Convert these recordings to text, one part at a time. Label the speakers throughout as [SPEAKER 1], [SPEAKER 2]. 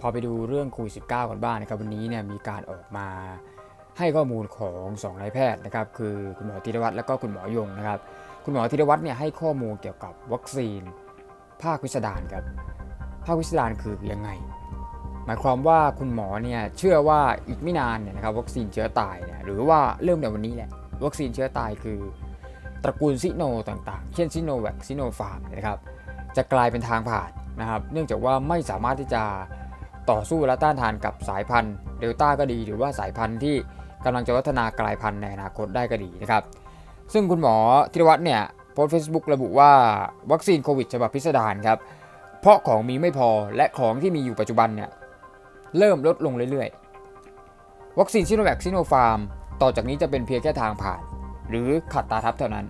[SPEAKER 1] พอไปดูเรื่องโควิด -19 กันบ้างนะครับวันนี้เนี่ยมีการออกมาให้ข้อมูลของสองนายแพทย์นะครับคือคุณหมอธีรวัตรและก็คุณหมอยงนะครับคุณหมอธีรวัตรเนี่ยให้ข้อมูลเกี่ยวกับวัคซีน ภาควิสดารครับภาควิสดารคือยังไง หมายความว่าคุณหมอเนี่ยเชื่อว่าอีกไม่นานเนี่ยนะครับวัคซีนเชื้อตายเนี่ยหรือว่าเริ่มในวันนี้แหละวัคซีนเชื้อตายคือ ตระกูลซิโนต่างๆ เช่นซิโนแวคซิโนฟาร์มนะครับจะกลายเป็นทางผ่านนะครับเนื่องจากว่าไม่สามารถที่จะ ต่อสู้และต้านทานกับสายพันธุ์เดลต้าก็ดี หรือว่าสายพันธุ์ที่กำลังจะวัฒนากลายพันธุ์ในอนาคตได้ก็ดีนะครับ ซึ่งคุณหมอธีรวัฒน์เนี่ยโพสต์เฟซบุ๊กระบุว่าวัคซีนโควิดฉบับพิสดารครับ เพราะของมีไม่พอและของที่มีอยู่ปัจจุบันเนี่ยเริ่มลดลงเรื่อยๆ วัคซีนซิโนแวคซิโนฟาร์มต่อจากนี้จะเป็นเพียงแค่ทางผ่าน หรือขัดตาทับเท่านั้น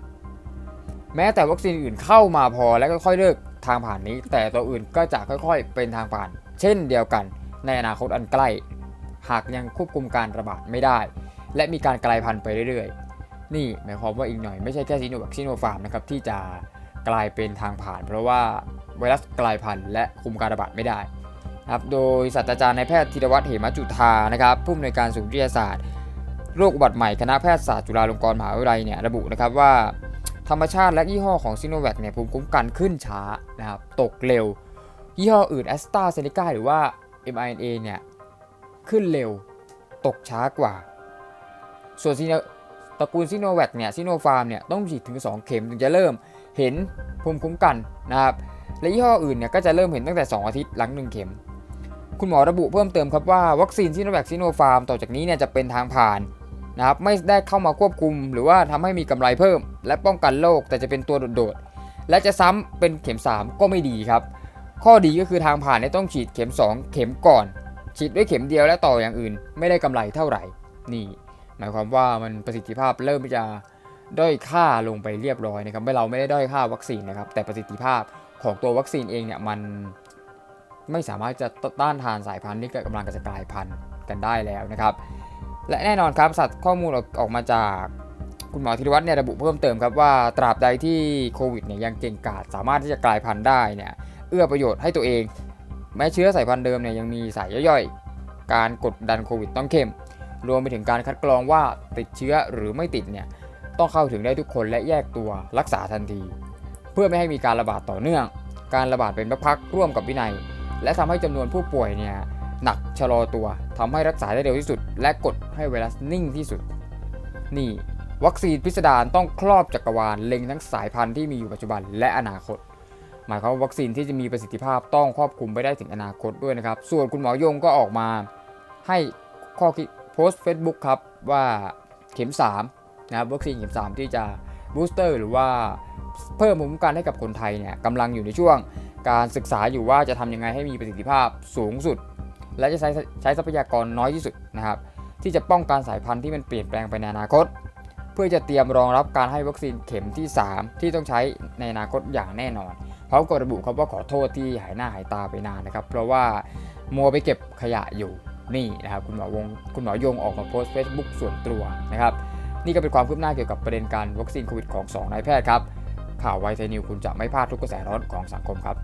[SPEAKER 1] แม้แต่วัคซีนอื่นเข้ามาพอและค่อยๆเลิกทางผ่านนี้ แต่ตัวอื่นก็จะค่อยๆ เป็นทางผ่าน เช่นเดียวกันในอนาคตอันใกล้ หากยังควบคุมการระบาดไม่ได้ และมีการกลายพันธุ์ไปเรื่อยๆ นี่หมายความว่าอีกหน่อยไม่ใช่แค่ซิโนแวคซิโนฟาร์มนะครับที่จะกลายเป็นทางผ่าน เพราะว่าไวรัสกลายพันธุ์และคุมการระบาดไม่ได้ครับโดยศาสตราจารย์นายแพทย์ธีรวัตรเหมจุธานะครับผู้อำนวยการศูนย์วิทยาศาสตร์โรคอุบัติใหม่คณะแพทยศาสตร์จุฬาลงกรณ์มหาวิทยาลัยเนี่ยระบุนะครับว่าธรรมชาติและยี่ห้อของซิโนแวคเนี่ยภูมิคุ้มกันขึ้นช้านะครับตกเร็ว ยี่ห้ออื่นแอสตราเซเนกาหรือว่า mRNA เนี่ยขึ้นเร็วตกช้ากว่า ส่วนซีโนตระกูลซิโนแวคเนี่ยซิโนฟาร์มเนี่ยต้องฉีดถึง 2 เข็มถึงจะเริ่มเห็นภูมิคุ้มกันนะครับและยี่ห้ออื่นเนี่ยก็จะเริ่มเห็นตั้งแต่ 2 อาทิตย์หลัง 1 เข็ม คุณหมอระบุเพิ่มเติมครับว่าวัคซีนซิโนแวคซิโนฟาร์มต่อจากนี้เนี่ยจะเป็นทางผ่านนะครับไม่ได้เข้ามาควบคุม หรือว่าทำให้มีกำไรเพิ่ม และป้องกันโรคแต่จะเป็นตัวโดดๆและจะซ้ำเป็นเข็ม 3 ก็ไม่ดีครับ ข้อดีก็คือทางผ่านเนี่ยต้องฉีดเข็ม 2 เข็มก่อน ฉีดด้วยเข็มเดียวและต่ออย่างอื่น ไม่ได้กำไรเท่าไหร่ นี่ หมายความว่ามันประสิทธิภาพเริ่มจะด้อยค่าลงไปเรียบร้อยนะครับไม่เราไม่ได้ด้อยค่าวัคซีนนะครับ แต่ประสิทธิภาพของตัววัคซีนเองเนี่ยมันไม่สามารถจะต้านทานสายพันธุ์ที่กำลังจะกลายพันธุ์กันได้แล้วนะครับ และแน่นอนครับสัตว์ข้อมูลออกออกมาจากคุณหมอธีรวัตรเนี่ยระบุเพิ่มเติมครับว่าตราบใดที่โควิดเนี่ยยังเก่งกาจสามารถที่จะกลายพันธุ์ได้เนี่ย เอื้อประโยชน์ให้ตัวเอง แม้เชื้อสายพันธุ์เดิมเนี่ยยังมีสายย่อยๆ การกดดันโควิดต้องเข้ม รวมไปถึงการคัดกรองว่าติดเชื้อหรือไม่ติดเนี่ยต้องเข้าถึงได้ทุกคนและแยกตัวรักษาทันที เพื่อไม่ให้มีการระบาดต่อเนื่อง การระบาดเป็นพักๆร่วมกับวินัย และทำให้จำนวนผู้ป่วยเนี่ยหนักชะลอตัวทำให้รักษาได้เร็วที่สุด และกดให้ไวรัสนิ่งที่สุด นี่วัคซีนพิสดารต้องครอบจักรวาลเล็งทั้งสายพันธุ์ที่มีอยู่ปัจจุบันและอนาคต หมายความว่าวัคซีนที่จะมีประสิทธิภาพต้องครอบคลุมไปได้ถึงอนาคตด้วยนะครับ ส่วนคุณหมอยงก็ออกมาให้ข้อคิดโพสต์ Facebook ครับว่าเข็ม3นะครับวัคซีนเข็ม 3 ที่จะบูสเตอร์หรือว่าเพิ่มภูมิคุ้มกันให้กับคนไทยเนี่ยกำลังอยู่ในช่วงการศึกษาอยู่ว่าจะทำยังไงให้มีประสิทธิภาพสูงสุด และจะใช้ใช้ทรัพยากรน้อยที่สุดนะครับที่จะป้องกันสายพันธุ์ที่มันเปลี่ยนแปลงไปในอนาคต เพื่อจะเตรียมรองรับการให้วัคซีนเข็มที่ 3 ที่ต้องใช้ในอนาคตอย่างแน่นอน พร้อมกับระบุครับว่าขอโทษที่หายหน้าหายตาไปนานนะครับ เพราะว่ามัวไปเก็บขยะอยู่นี่นะครับคุณหมอวงคุณหมอยงออกมาโพสต์ Facebook ส่วนตัวนะครับ นี่ก็เป็นความคืบหน้าเกี่ยวกับประเด็นการวัคซีนโควิดของ2นายแพทย์ครับ ข่าวไวทยนิวคุณจะไม่พลาดทุกกระแสร้อนของสังคมครับ